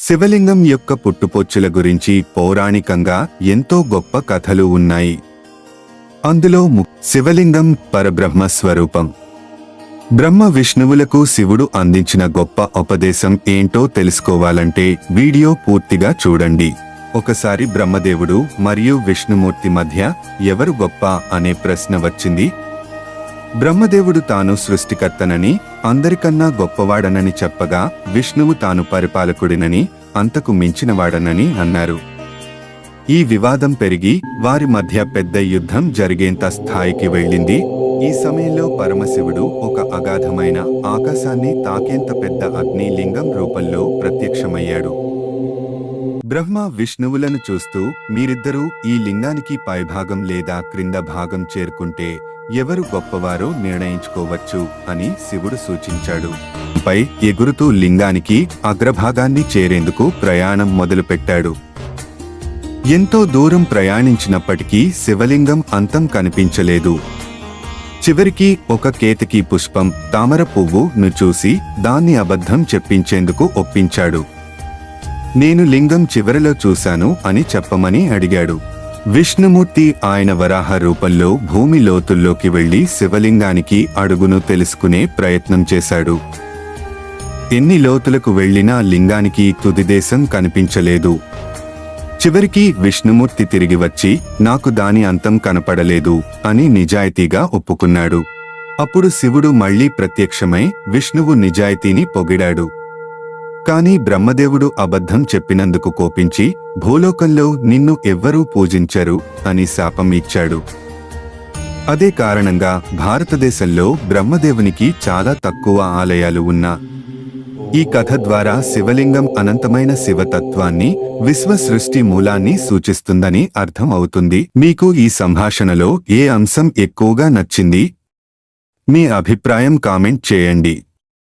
శివలింగం యొక్క పుట్టుపొచ్చుల గురించి పౌరాణికంగా ఎంతో గొప్ప కథలు ఉన్నాయి. అందులో శివలింగం పరబ్రహ్మ స్వరూపం. బ్రహ్మ విష్ణువులకు శివుడు అందించిన గొప్ప ఉపదేశం ఏంటో తెలుసుకోవాలంటే వీడియో పూర్తిగా చూడండి. ఒకసారి బ్రహ్మదేవుడు మరియు విష్ణుమూర్తి మధ్య ఎవరు గొప్ప అనే ప్రశ్న వచ్చింది? బ్రహ్మదేవుడు తాను సృష్టికర్తనని అందరికన్నా గొప్పవాడనని చెప్పగా విష్ణువు తాను పరిపాలకుడినని అంతకు మించినవాడనని అన్నారు. ఈ వివాదం పెరిగి వారి మధ్య పెద్ద యుద్ధం జరిగేంత స్థాయికి వెళ్ళింది. ఈ సమయంలో పరమశివుడు ఒక అగాధమైన ఆకాశాన్ని తాకేంత పెద్ద అగ్ని లింగం రూపంలో ప్రత్యక్షమయ్యాడు. బ్రహ్మ విష్ణువులను చూస్తూ మీరిద్దరూ ఈ లింగానికి పైభాగం లేదా క్రింద భాగం చేరుకుంటే ఎవరు గొప్పవారో నిర్ణయించుకోవచ్చు అని శివుడు సూచించాడు. పై ఎగురుతూ లింగానికి అగ్రభాగాన్ని చేరేందుకు ప్రయాణం మొదలుపెట్టాడు. ఎంతో దూరం ప్రయాణించినప్పటికీ శివలింగం అంతం కనిపించలేదు. చివరికి ఒక కేతకి పుష్పం తామర పువ్వును చూసి దాన్ని అబద్ధం చెప్పించేందుకు ఒప్పించాడు. నేను లింగం చివరిలో చూశాను అని చెప్పమని అడిగాడు. విష్ణుమూర్తి ఆయన వరాహ రూపంలో భూమి లోతుల్లోకి వెళ్ళి శివలింగానికి అడుగును తెలుసుకునే ప్రయత్నం చేశాడు. ఎన్ని లోతులకు వెళ్ళినా లింగానికి తుదిదేశం కనిపించలేదు. చివరికి విష్ణుమూర్తి తిరిగి వచ్చి నాకు దాని అంతం కనపడలేదు అని నిజాయితీగా ఒప్పుకున్నాడు. అప్పుడు శివుడు మళ్ళీ ప్రత్యక్షమై విష్ణువు నిజాయితీని పొగిడాడు. కాని బ్రహ్మదేవుడు అబద్ధం చెప్పినందుకు కోపించి భూలోకంలో నిన్ను ఎవ్వరూ పూజించరు అని శాపం ఇచ్చాడు. అదే కారణంగా భారతదేశంలో బ్రహ్మదేవునికి చాలా తక్కువ ఆలయాలు ఉన్నా ఈ కథ ద్వారా శివలింగం అనంతమైన శివతత్వాన్ని విశ్వ సృష్టి మూలాన్ని సూచిస్తుందని అర్థం అవుతుంది. మీకు ఈ సంభాషణలో ఏ అంశం ఎక్కువగా నచ్చింది? మీ అభిప్రాయం కామెంట్ చేయండి.